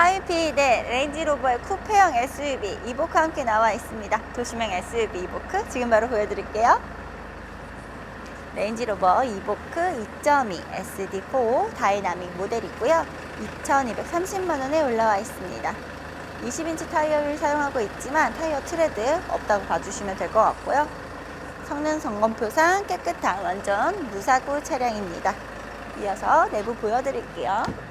하이피 대 레인지로버의 쿠페형 SUV 이보크와 함께 나와 있습니다. 도시명 SUV 이보크 지금 바로 보여드릴게요. 레인지로버 이보크 2.2 SD4 다이나믹 모델이고요. 2,230만 원에 올라와 있습니다. 20인치 타이어를 사용하고 있지만 타이어 트레드 없다고 봐주시면 될 것 같고요. 성능 점검표상 깨끗한 완전 무사고 차량입니다. 이어서 내부 보여드릴게요.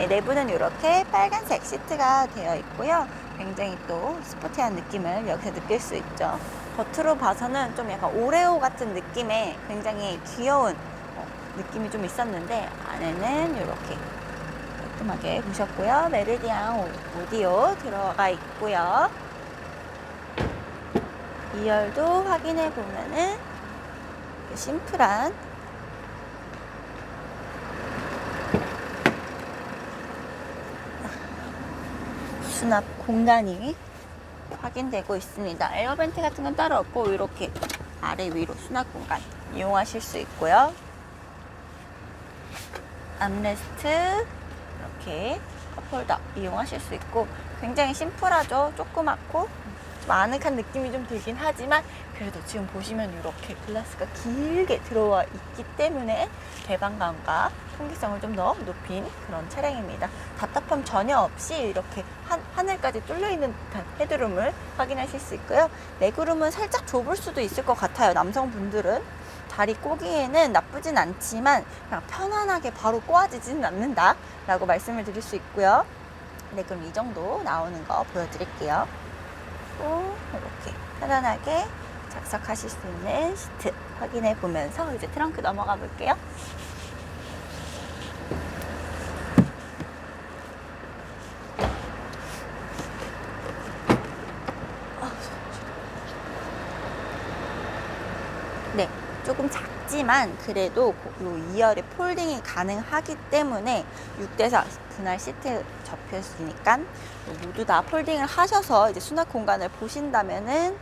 네, 내부는 이렇게 빨간색 시트가 되어 있고요. 굉장히 또 스포티한 느낌을 여기서 느낄 수 있죠. 겉으로 봐서는 좀 약간 오레오 같은 느낌의 굉장히 귀여운 어, 느낌이 좀 있었는데 안에는 이렇게 깔끔하게 보셨고요. 메르디안 오- 오디오 들어가 있고요. 2열도 확인해 보면은 심플한 수납 공간이 확인되고 있습니다. 에어벤트 같은 건 따로 없고 이렇게 아래 위로 수납 공간 이용하실 수 있고요. 암레스트 이렇게 컵홀더 이용하실 수 있고 굉장히 심플하죠. 조그맣고 좀 아늑한 느낌이 좀 들긴 하지만 그래도 지금 보시면 이렇게 글라스가 길게 들어와 있기 때문에 개방감과 통기성을 좀 더 높인 그런 차량입니다. 답답함 전혀 없이 이렇게 한, 하늘까지 뚫려 있는 듯한 헤드룸을 확인하실 수 있고요. 레그룸은 살짝 좁을 수도 있을 것 같아요. 남성분들은 다리 꼬기에는 나쁘진 않지만 그냥 편안하게 바로 꼬아지지는 않는다 라고 말씀을 드릴 수 있고요. 네, 그럼 이 정도 나오는 거 보여드릴게요. 또 이렇게 편안하게 작석하실 수 있는 시트 확인해 보면서 이제 트렁크 넘어가 볼게요. 네, 조금 작지만 그래도 요 2열에 폴딩이 가능하기 때문에 6대4 그날 시트 접혔으니까 모두 다 폴딩을 하셔서 이제 수납 공간을 보신다면은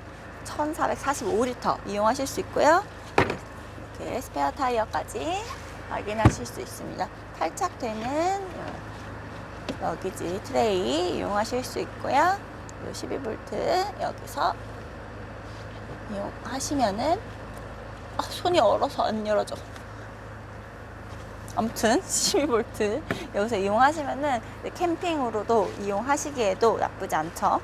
1445리터 이용하실 수 있고요. 네, 이렇게 스페어 타이어까지 확인하실 수 있습니다. 탈착되는 여기지 트레이 이용하실 수 있고요. 요 12V 여기서 이용하시면은 아, 손이 얼어서 안 열어져. 아무튼 12V 여기서 이용하시면은 캠핑으로도 이용하시기에도 나쁘지 않죠.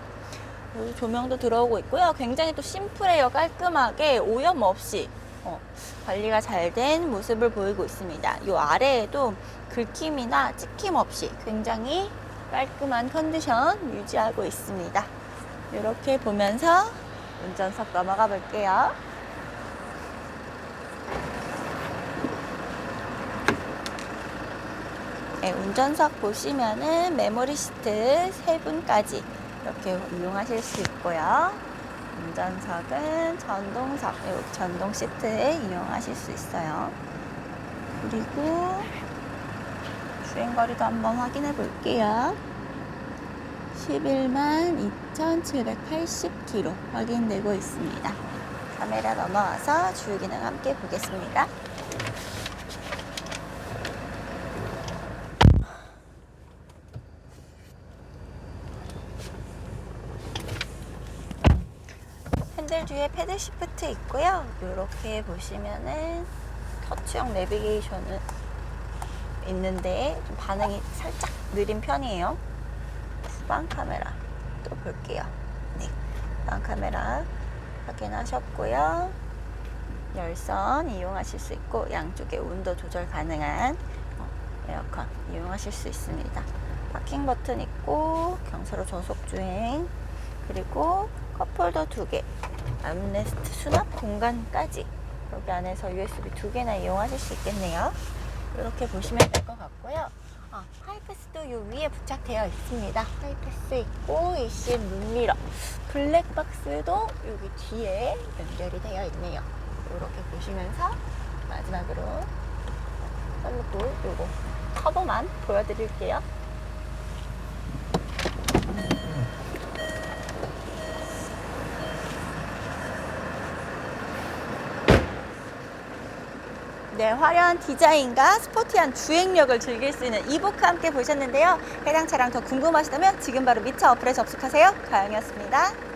조명도 들어오고 있고요. 굉장히 또 심플해요. 깔끔하게 오염 없이 어, 관리가 잘 된 모습을 보이고 있습니다. 이 아래에도 긁힘이나 찍힘 없이 굉장히 깔끔한 컨디션 유지하고 있습니다. 이렇게 보면서 운전석 넘어가 볼게요. 네, 운전석 보시면은 메모리 시트 세 분까지 이렇게 이용하실 수 있고요. 운전석은 전동석, 여기 전동 시트에 이용하실 수 있어요. 그리고 주행거리도 한번 확인해 볼게요. 11만 2,780km 확인되고 있습니다. 카메라 넘어와서 주유 기능 함께 보겠습니다. 핸들 뒤에 패들 시프트 있고요. 이렇게 보시면은 터치형 내비게이션은 있는데 좀 반응이 살짝 느린 편이에요. 후방 카메라 또 볼게요. 네, 후방 카메라 확인하셨고요. 열선 이용하실 수 있고 양쪽에 온도 조절 가능한 어, 에어컨 이용하실 수 있습니다. 파킹 버튼 있고 경사로 저속 주행 그리고 컵홀더 두 개, 암레스트 수납 공간까지 여기 안에서 USB 두 개나 이용하실 수 있겠네요. 이렇게 보시면 될 것 같고요. 아, 하이패스도 요 위에 부착되어 있습니다. 하이패스 있고 AC 룸미러, 블랙박스도 여기 뒤에 연결이 되어 있네요. 이렇게 보시면서 마지막으로 썰루도 요거 커버만 보여드릴게요. 네, 화려한 디자인과 스포티한 주행력을 즐길 수 있는 이보카 함께 보셨는데요. 해당 차량 더 궁금하시다면 지금 바로 미차 어플에 접속하세요. 가영이었습니다.